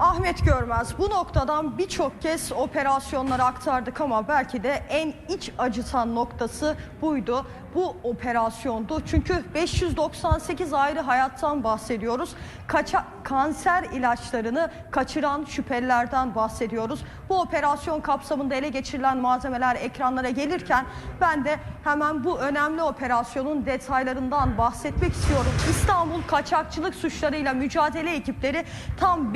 Ahmet Görmez bu noktadan birçok kez operasyonları aktardık ama belki de en iç acıtan noktası buydu. Bu operasyondu. Çünkü 598 ayrı hayattan bahsediyoruz. Kaça, kanser ilaçlarını kaçıran şüphelilerden bahsediyoruz. Bu operasyon kapsamında ele geçirilen malzemeler ekranlara gelirken ben de hemen bu önemli operasyonun detaylarından bahsetmek istiyorum. İstanbul Kaçakçılık Suçlarıyla Mücadele ekipleri tam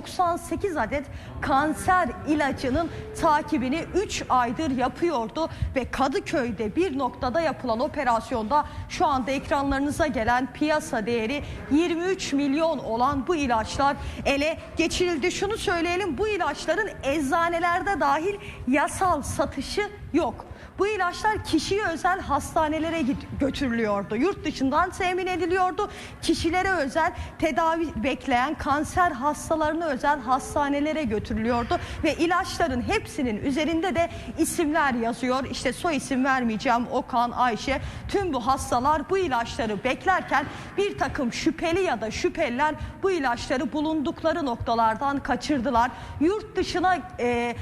598 adet kanser ilacının takibini 3 aydır yapıyordu ve Kadıköy'de bir noktada yapılan operasyonda şu anda ekranlarınıza gelen piyasa değeri 23 milyon olan bu ilaçlar ele geçirildi. Şunu söyleyelim bu ilaçların eczanelerde dahil yasal satışı yok. Bu ilaçlar kişiye özel hastanelere götürülüyordu. Yurt dışından temin ediliyordu. Kişilere özel tedavi bekleyen kanser hastalarına özel hastanelere götürülüyordu. Ve ilaçların hepsinin üzerinde de isimler yazıyor. İşte soy isim vermeyeceğim Okan, Ayşe. Tüm bu hastalar bu ilaçları beklerken bir takım şüpheli ya da şüpheliler bu ilaçları bulundukları noktalardan kaçırdılar. Yurt dışına... e,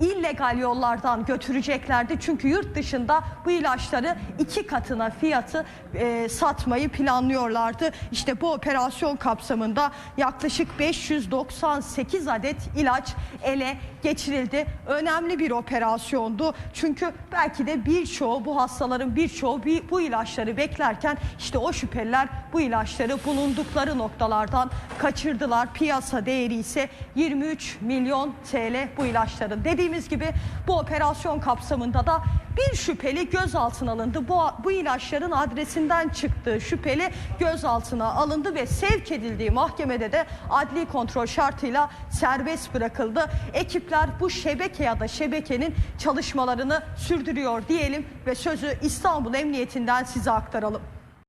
illegal yollardan götüreceklerdi. Çünkü yurt dışında bu ilaçları iki katına fiyatı e, satmayı planlıyorlardı. İşte bu operasyon kapsamında yaklaşık 598 adet ilaç ele geçirildi. Önemli bir operasyondu. Çünkü belki de birçoğu bu hastaların birçoğu bir- bu ilaçları beklerken işte o şüpheliler bu ilaçları bulundukları noktalardan kaçırdılar. Piyasa değeri ise 23 milyon TL bu ilaçların. Dediğimiz gibi bu operasyon kapsamında da bir şüpheli gözaltına alındı. Bu, bu ilaçların adresinden çıktığı şüpheli gözaltına alındı ve sevk edildiği mahkemede de adli kontrol şartıyla serbest bırakıldı. Ekipler bu şebeke ya da şebekenin çalışmalarını sürdürüyor diyelim ve sözü İstanbul Emniyetinden size aktaralım.